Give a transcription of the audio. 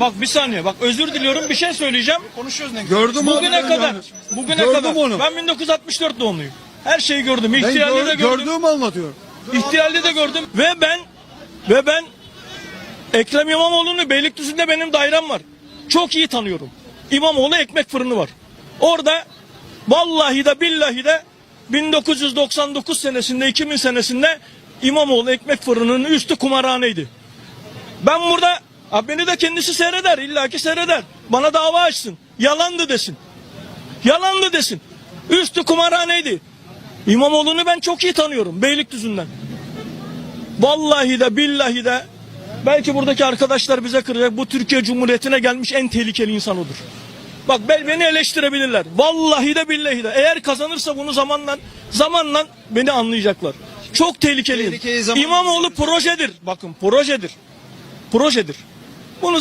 Bak bir saniye bak özür diliyorum bir şey söyleyeceğim. Konuşuyoruz ne Gördüm Bugüne onu. kadar bugüne Gördüm kadar onu. ben 1964 doğumluyum. Her şeyi gördüm. Ben İhtiyarlı gör- da gördüm. gördüğümü anlatıyorum. İhtiyarlı da gördüm ve ben ve ben Ekrem İmamoğlu'nu Beylikdüzü'nde benim dairem var. Çok iyi tanıyorum. İmamoğlu ekmek fırını var. Orada vallahi de billahi de 1999 senesinde 2000 senesinde İmamoğlu ekmek fırınının üstü kumarhaneydi. Ben burada ha beni de kendisi seyreder illaki seyreder. Bana dava açsın. Yalandı desin. Yalandı desin. Üstü kumarhaneydi. İmamoğlu'nu ben çok iyi tanıyorum Beylikdüzü'nden. Vallahi de billahi de belki buradaki arkadaşlar bize kıracak. Bu Türkiye Cumhuriyeti'ne gelmiş en tehlikeli insan odur. Bak ben beni eleştirebilirler. Vallahi de billahi de. Eğer kazanırsa bunu zamanla zamanla beni anlayacaklar. Çok tehlikeliyim. Tehlikeyi zaman- İmamoğlu projedir. Bakın projedir. Projedir. Bunu